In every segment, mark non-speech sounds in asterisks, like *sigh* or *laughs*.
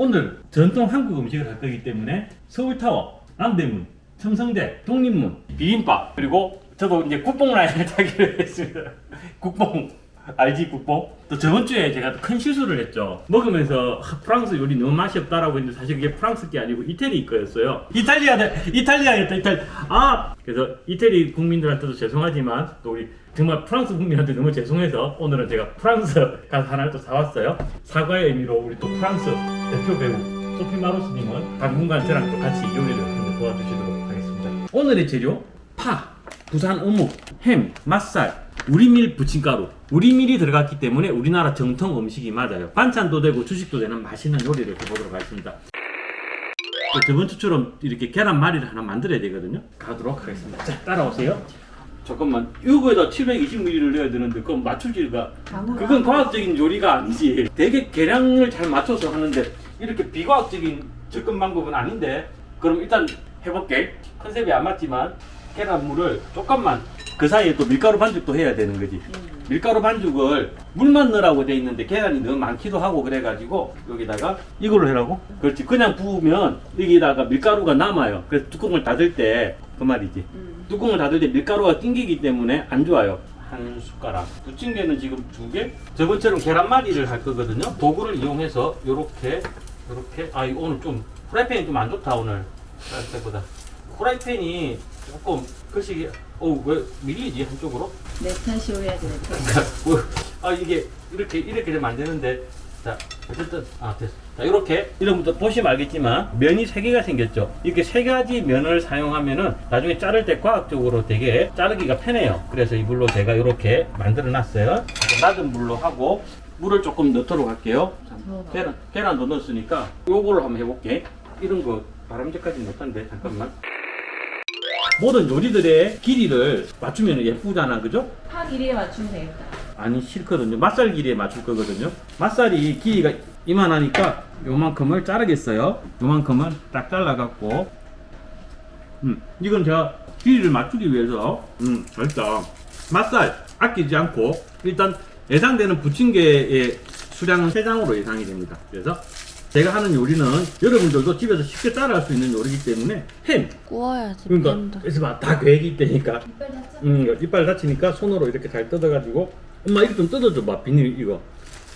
오늘 전통 한국 음식을 할 거기 때문에 서울타워, 남대문, 첨성대, 독립문, 비빔밥 그리고 저도 이제 국뽕 라인을 *laughs* 타기로 했습니다. 국뽕 알지 국뽕? 또 저번 주에 제가 또 큰 실수를 했죠. 먹으면서 아, 프랑스 요리 너무 맛이 없다라고 했는데 사실 그게 프랑스 게 아니고 이태리 거였어요. 이탈리아 이탈리아였다 이탈. 아 그래서 이태리 국민들한테도 죄송하지만 또 우리 정말 프랑스 국민한테 너무 죄송해서 오늘은 제가 프랑스 가서 하나를 또 사왔어요. 사과의 의미로 우리 또 프랑스 대표 배우 소피 마로스님은 당분간 저랑 또 같이 요리를 도와주시도록 하겠습니다. 오늘의 재료 파, 부산 어묵, 햄, 맛살, 우리밀 부침가루. 우리밀이 들어갔기 때문에 우리나라 정통 음식이 맞아요. 반찬도 되고 주식도 되는 맛있는 요리를 해보도록 하겠습니다. 또 저번 주처럼 이렇게 계란말이를 하나 만들어야 되거든요. 가도록 하겠습니다. 자, 따라오세요. 잠깐만, 이거에다 720ml를 넣어야 되는데 그건 맞출지가 그건 과학적인 요리가 아니지. 되게 계량을 잘 맞춰서 하는데 이렇게 비과학적인 접근 방법은 아닌데. 그럼 일단 해볼게. 컨셉이 안 맞지만 계란물을 조금만 그 사이에 또 밀가루 반죽도 해야 되는 거지. 밀가루 반죽을 물만 넣으라고 돼 있는데 계란이 너무 많기도 하고 그래가지고 여기다가 이걸로 해라고? 그렇지. 그냥 부으면 여기다가 밀가루가 남아요. 그래서 뚜껑을 닫을 때 그 말이지. 뚜껑을 닫을 때 밀가루가 낑기기 때문에 안 좋아요. 한 숟가락. 부침개는 지금 두 개. 저번처럼 계란말이를 할 거거든요. 도구를 이용해서 요렇게 요렇게. 아 이거 오늘 좀 프라이팬이 좀 안 좋다 오늘. 할 때보다. 프라이팬이 조금 글씨 어왜 밀리지 한쪽으로? 내 탓이어야지 내 탓. 뭐, 아 이게 이렇게 이렇게 되면 안 되는데. 자 어쨌든 아 됐어. 자 이렇게 이런부터 보시면 알겠지만 면이 세 개가 생겼죠. 이렇게 세 가지 면을 사용하면은 나중에 자를 때 과학적으로 되게 자르기가 편해요. 그래서 이 물로 제가 이렇게 만들어 놨어요. 낮은 물로 하고 물을 조금 넣도록 할게요. 자, 계란, 계란도 넣었으니까 요거를 한번 해볼게. 이런 거 바람직하지 못한데 잠깐만 모든 요리들의 길이를 맞추면 예쁘잖아 그죠? 파 길이에 맞추면 되겠다. 아니 싫거든요. 맛살 길이에 맞출 거거든요. 맛살이 길이가 이만하니까 요만큼을 자르겠어요. 요만큼은 딱 잘라갖고 음 이건 제가 길이를 맞추기 위해서 음 맛있다. 맛살 아끼지 않고 일단 예상되는 부침개의 수량은 3장으로 예상이 됩니다. 그래서 제가 하는 요리는 여러분들도 집에서 쉽게 따라할 수 있는 요리이기 때문에 햄. 구워야지 그러니까 면도. 그래서 막 다 계획이 있다니까. 이빨 닫자. 음, 이빨 다치니까 손으로 이렇게 잘 뜯어가지고. 엄마 이거 좀 뜯어줘 봐 비닐 이거.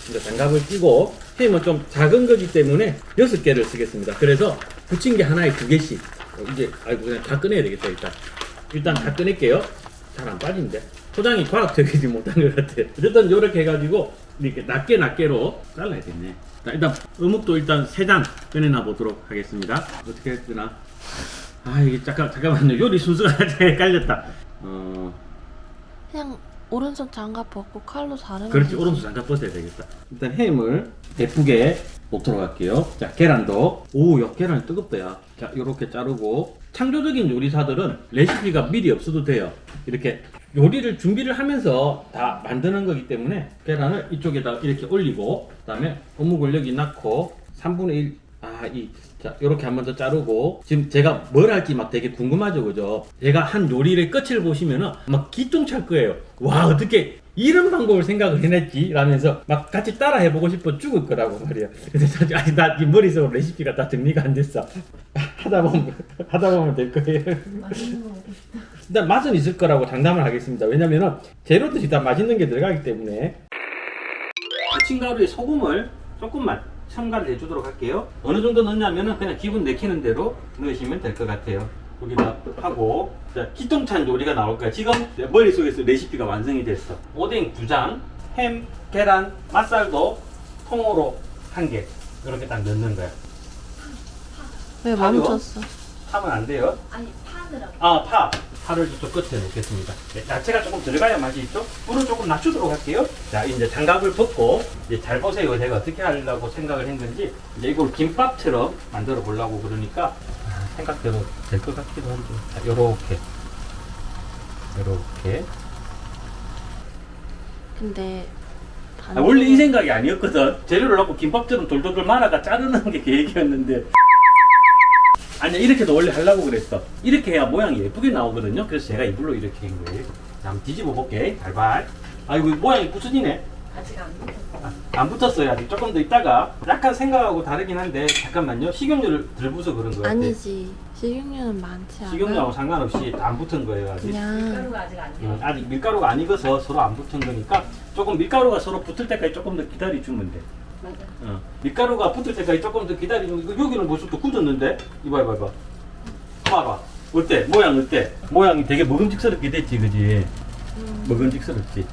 이제 장갑을 끼고 햄은 좀 작은 거기 때문에 여섯 개를 쓰겠습니다. 그래서 부침개 하나에 두 개씩. 어, 이제 아이고 그냥 다 꺼내야 되겠다 일단. 일단 다 꺼낼게요. 잘 안 빠진대 포장이 과학적이지 못한 것 같아 어쨌든 요렇게 해가지고 이렇게 낮게 낮게로 잘라야겠네. 자 일단 어묵도 일단 세 장 꺼내놔 보도록 하겠습니다. 어떻게 했더나 아 이게 잠깐 잠깐만요. 요리 순서가 *laughs* 헷갈렸다. 어 그냥 오른손 장갑 벗고 칼로 자르면 그렇지. 되지. 오른손 잠깐 벗어야 되겠다. 일단 햄을 예쁘게 놓도록 할게요. 자 계란도. 오야 계란이 뜨겁다 야 자 요렇게 자르고. 창조적인 요리사들은 레시피가 미리 없어도 돼요. 이렇게 요리를 준비를 하면서 다 만드는 거기 때문에 계란을 이쪽에다 이렇게 올리고 그다음에 어묵을 여기 넣고 3분의 1 아, 이, 자, 요렇게 한 번 더 자르고, 지금 제가 뭘 할지 막 되게 궁금하죠, 그죠? 제가 한 요리의 끝을 보시면은 막 기똥찰 거예요. 와, 어떻게 이런 방법을 생각을 해냈지? 라면서 막 같이 따라 해보고 싶어 죽을 거라고 말이야. 근데 사실, 아니, 나 이 머릿속으로 레시피가 다 정리가 안 됐어. *laughs* 하다 보면, 하다 보면 될 거예요. 일단 맛은 있을 거라고 장담을 하겠습니다. 왜냐면은 재료들이 다 맛있는 게 들어가기 때문에. 부침가루에 소금을 조금만 첨가를 해주도록 할게요. 어느 정도 넣냐면은 그냥 기분 내키는 대로 넣으시면 될 것 같아요. 여기다 하고 자, 기똥찬 요리가 나올 거야. 지금 내 머릿속에서 레시피가 완성이 됐어. 오뎅 두 장, 햄, 계란, 맛살도 통으로 한 개. 이렇게 딱 넣는 거야. 왜? 멈췄어? 하면 안 돼요. 아니 파느라고. 아, 파. 파를 이쪽 끝에 놓겠습니다. 네, 야채가 조금 들어가야 맛이 있죠? 불을 조금 낮추도록 할게요. 자, 이제 장갑을 벗고, 이제 잘 보세요. 제가 어떻게 하려고 생각을 했는지, 이제 이걸 김밥처럼 만들어 보려고 그러니까, 아, 생각대로 될 것 같기도 한데. 자, 요렇게. 요렇게. 근데 아, 원래 이 생각이 아니었거든. 재료를 넣고 김밥처럼 돌돌돌 말아가 자르는 게 계획이었는데. 아니야, 이렇게도 원래 하려고 그랬어. 이렇게 해야 모양이 예쁘게 나오거든요. 그래서 제가 이불로 이렇게 한 거예요. 자, 한번 뒤집어 볼게. 발발. 아이고, 모양이 구슬이네. 아직 안 붙었어. 안 붙었어요 아직 조금 더 있다가 약간 생각하고 다르긴 한데 잠깐만요 식용유를 덜 부어서 그런 거 같아 아니지. 식용유는 많지 않아. 식용유하고 상관없이 다 안 붙은 거예요 아직 그냥 밀가루가 아직 안 음, 돼. 아직 밀가루가 안 익어서 서로 안 붙은 거니까 조금 밀가루가 서로 붙을 때까지 조금 더 기다려주면 돼 맞아. 어. 밀가루가 붙을 때까지 조금 더 기다리면 이거 여기는 벌써 또 굳었는데 이봐 이봐 이봐 봐봐 어때 모양 어때 모양이 되게 먹음직스럽게 됐지 그지 음. 먹음직스럽지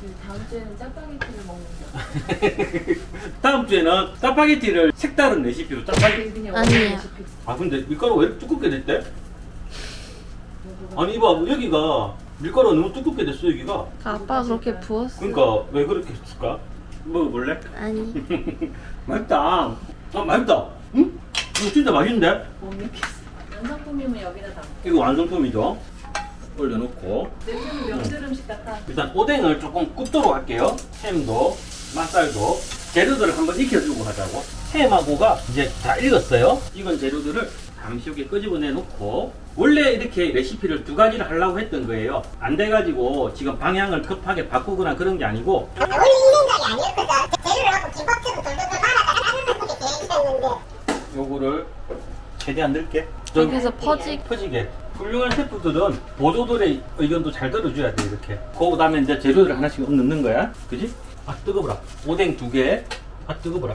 그 다음 주에는 짜파게티를 먹는다. *laughs* 다음 주에는 짜파게티를 색다른 레시피로 짜파게티 그냥 아니에요. 아 근데 밀가루가 왜 이렇게 두껍게 됐대? 아니 이봐 여기가 밀가루가 너무 두껍게 됐어 여기가 아빠 그렇게 부었어. 그러니까 왜 그렇게 했을까? 먹어볼래? 아니. *laughs* 맛있다 아 맛있다 응? 이거 진짜 맛있는데? 못 믿겠어. 완성품이면 여기다 담. 이거 완성품이죠 올려놓고 냄새는 명절 음식 같아. 일단 오뎅을 조금 굽도록 할게요 햄도 맛살도 재료들을 한번 익혀주고 하자고 햄하고가 이제 다 익었어요 익은 재료들을 잠시 여기 끄집어내 놓고 원래 이렇게 레시피를 두 가지를 하려고 했던 거예요 안 돼가지고 지금 방향을 급하게 바꾸거나 그런 게 아니고 아니었거든. 재료를 갖고 김밥처럼 돌돌돌 말아다가 다른 분이 계획했는데 요거를 최대한 넓게. 좀 여기서 퍼지. 퍼지게. 훌륭한 셰프들은 보조들의 의견도 잘 들어줘야 돼 이렇게. 그 다음에 이제 재료를 하나씩 넣는 거야. 그지? 아 뜨거워라. 오뎅 두개아 뜨거워라.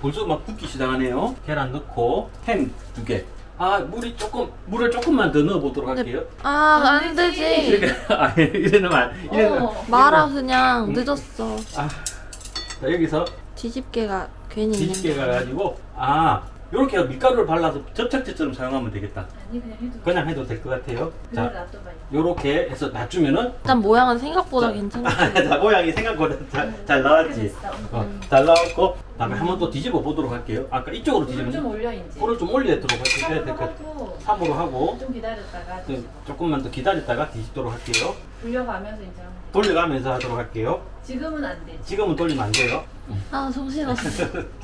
벌써 막 붓기 시작하네요. 계란 넣고 햄 두개 아 물이 조금 물을 조금만 더 넣어보도록 할게요 아, 안 안 되지. 되지. 이렇게 아 *laughs* 이래는 안 이래는 어. 말아 그냥 음. 늦었어. 아 자, 여기서 뒤집개가 괜히 있는 거야. 가가지고 아 요렇게 밀가루를 발라서 접착제처럼 사용하면 되겠다 아니 그냥 해도. 그냥 해도 될 것 같아요 자 놔둬봐요. 요렇게 해서 낮추면은 일단 모양은 생각보다. 자, *laughs* 모양이 생각보다 잘, 잘 나왔지 됐어. 어, 잘 나왔고 다음에 한번 또 뒤집어 보도록 할게요 아까 이쪽으로 좀 뒤집어 올려 이제. 불을 좀 올리도록 할게요 하고 될것 하고 3으로 하고 좀 기다렸다가 좀 조금만 더 기다렸다가 뒤집도록 할게요 불려가면서 이제 돌려가면서 하도록 할게요 지금은 안 되지. 지금은 돌리면 안 돼요 아, 정신없어. *laughs*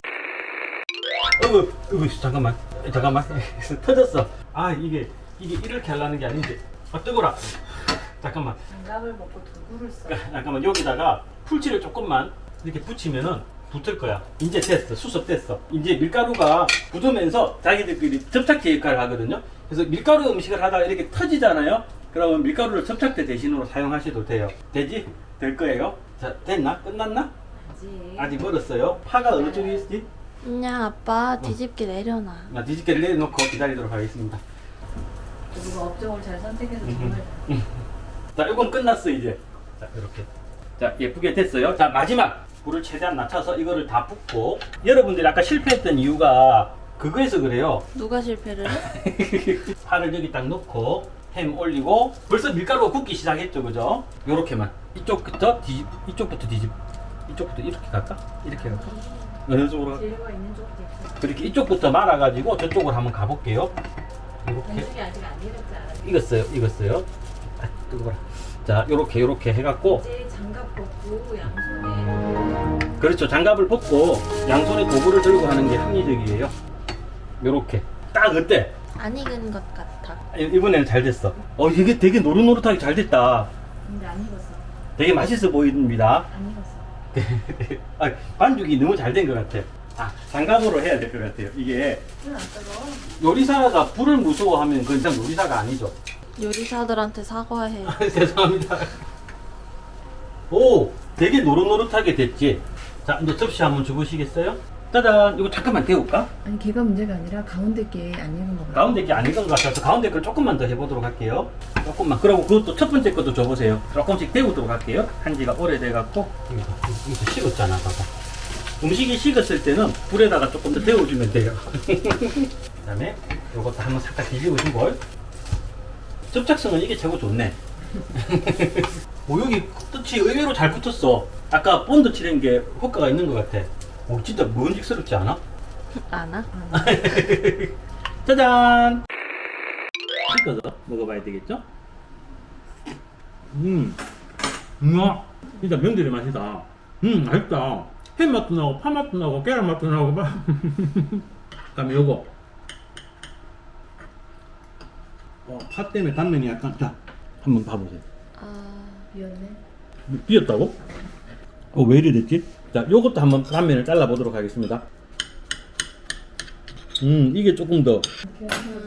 어구, 어구, 잠깐만, 잠깐만, *laughs* 터졌어. 아 이게 이게 이렇게 하려는 게 아닌데, 아 뜨거라. 잠깐만, 장갑을 먹고 도구를 써. 잠깐만 여기다가 풀칠을 조금만 이렇게 붙이면은 붙을 거야. 이제 됐어, 수습 됐어. 이제 밀가루가 굳으면서 자기들끼리 접착제 역할을 하거든요. 그래서 밀가루 음식을 하다가 이렇게 터지잖아요. 그러면 밀가루를 접착제 대신으로 사용하셔도 돼요. 되지? 될 거예요. 자, 됐나? 끝났나? 아직. 아직 멀었어요. 파가 어느 쪽에 있지? 그냥 아빠 뒤집개 내려놔. 나 뒤집개를 내려놓고 기다리도록 하겠습니다. 그리고 업종을 잘 선택해서 음. 정말 자, 이건 끝났어 이제. 자, 이렇게. 자, 예쁘게 됐어요. 자, 마지막 불을 최대한 낮춰서 이거를 다 붓고 여러분들이 아까 실패했던 이유가 그거에서 그래요. 누가 실패를 해? *laughs* 파를 여기 딱 넣고 햄 올리고 벌써 밀가루가 굽기 시작했죠, 그죠? 요렇게만 이쪽부터 뒤집, 이쪽부터 뒤집, 이쪽부터 이렇게 갈까? 이렇게 갈까? 어느 쪽으로 갈까? 재료가 있는 쪽도 있고. 그렇게 이쪽부터 말아가지고 저쪽으로 한번 가볼게요. 이렇게 아직 안? 익었어요, 익었어요. 아, 뜨거워라. 자, 요렇게 요렇게 해갖고 이제 장갑 벗고 양손에 그렇죠. 장갑을 벗고 양손에 도구를 들고 하는 게 합리적이에요. 요렇게. 딱 어때? 안 익은 것 같아. 이- 이번에는 잘 됐어. 어, 이게 되게 노릇노릇하게 잘 됐다. 근데 안 익었어. 되게 맛있어 보입니다. 안 익었어. *laughs* 아, 반죽이 너무 잘 된 것 같아. 아, 장갑으로 해야 될 것 같아요. 이게 뜨거. 요리사가 불을 무서워하면 그 이상 요리사가 아니죠. 요리사들한테 사과해. *laughs* 죄송합니다. 오, 되게 노릇노릇하게 됐지. 자, 이제 접시 한번 주보시겠어요? 짜잔, 이거 잠깐만 데울까? 아니 걔가 문제가 아니라 가운데 게 안 익은 거 같아. 가운데 게 아닌 것 같아서 가운데 걸 조금만 더 해보도록 할게요. 조금만. 그리고 그것도 첫 번째 것도 줘보세요. 조금씩 데우도록 할게요. 한지가 오래돼갖고. 이거, 식었잖아, 봐봐. 음식이 식었을 때는 불에다가 조금 더 데워주면 돼요. *laughs* 그 다음에 이것도 한번 살짝 뒤집어주고. 접착성은 이게 최고 좋네. *laughs* 오, 여기 끝이 의외로 잘 붙었어. 아까 본드 칠한 게 효과가 있는 것 같아. 오, 진짜 먹음직스럽지 않아? 안아? *laughs* 짜잔! 씻어서 먹어봐야 되겠죠? 음, 우와, 진짜 명절의 맛이다. 음, 맛있다. 햄 맛도 나고, 파 맛도 나고, 계란 맛도 나고, 막. *laughs* 그다음에 요거. 어, 파 때문에 단면이 약간, 자, 한번 봐보세요. 아, 비었네. 비었다고? 어, 왜 이리 됐지? 자, 요것도 한번 단면을 잘라 보도록 하겠습니다. 음, 이게 조금 더,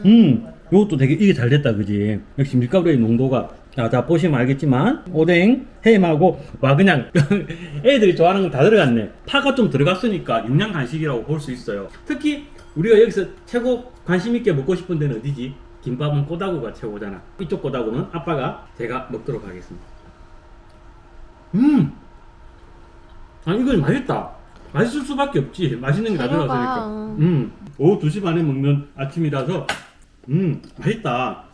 음, 요것도 되게, 이게 잘 됐다, 그지? 역시 밀가루의 농도가. 자, 자, 보시면 알겠지만, 오뎅, 햄하고, 와, 그냥, *laughs* 애들이 좋아하는 건 다 들어갔네. 파가 좀 들어갔으니까 영양 간식이라고 볼 수 있어요. 특히, 우리가 여기서 최고 관심 있게 먹고 싶은 데는 어디지? 김밥은 꼬다구가 최고잖아. 이쪽 꼬다구는 아빠가 제가 먹도록 하겠습니다. 음! 아, 이건 맛있다. 맛있을 수밖에 없지. 맛있는 게다 재료가. 응. 음, 오후 2시 반에 먹는 아침이라서, 음, 맛있다.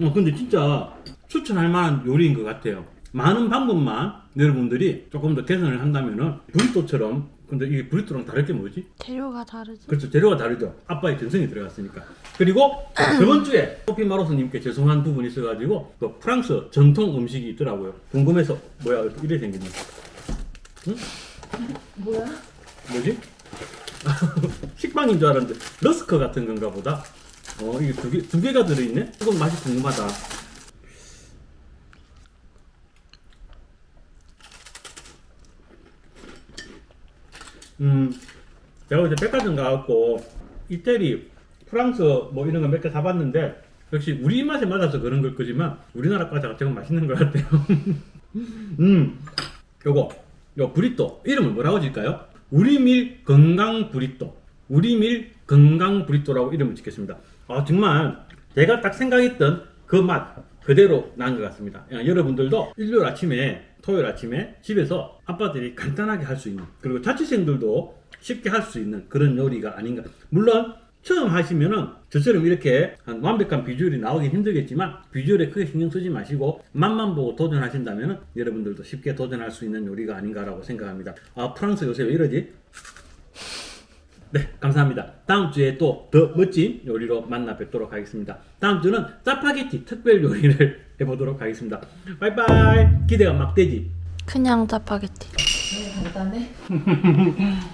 어, 근데 진짜 추천할 만한 요리인 것 같아요. 많은 방법만 여러분들이 조금 더 개선을 한다면은, 브리또처럼, 근데 이게 브리또랑 다를 게 뭐지? 재료가 다르지. 그렇죠. 재료가 다르죠. 아빠의 정성이 들어갔으니까. 그리고 *clears throat* 저번 주에 소피 마로스님께 죄송한 부분이 있어가지고 또 프랑스 전통 음식이 있더라고요. 궁금해서 뭐야 이래 생겼네. 응? 뭐야? 뭐지? *laughs* 식빵인 줄 알았는데 러스커 같은 건가 보다. 어 이게 두 개 두 개가 들어있네. 이건 맛이 궁금하다. 음, 제가 이제 백화점 가갖고 이태리, 프랑스 뭐 이런 거 몇 개 사봤는데 역시 우리 입맛에 맞아서 그런 걸 거지만 우리나라 과자가 조금 맛있는 것 같아요. *laughs* 음, 요거 요 브리또 이름을 뭐라고 질까요? 우리밀 건강 브리또. 우리밀 건강 브리또라고 이름을 짓겠습니다. 아 정말 제가 딱 생각했던 그 맛 그대로 난 것 같습니다. 야, 여러분들도 일요일 아침에 토요일 아침에 집에서 아빠들이 간단하게 할 수 있는 그리고 자취생들도 쉽게 할 수 있는 그런 요리가 아닌가. 물론 처음 하시면은 저처럼 이렇게 한 완벽한 비주얼이 나오긴 힘들겠지만 비주얼에 크게 신경 쓰지 마시고 맛만 보고 도전하신다면은 여러분들도 쉽게 도전할 수 있는 요리가 아닌가라고 생각합니다. 아 프랑스 요새 왜 이러지? 네, 감사합니다. 다음 주에 또 더 멋진 요리로 만나 뵙도록 하겠습니다. 다음 주는 짜파게티 특별 요리를 *laughs* 해보도록 하겠습니다. 바이바이. 기대가 막 되지? 그냥 짜파게티. 간단해. *laughs*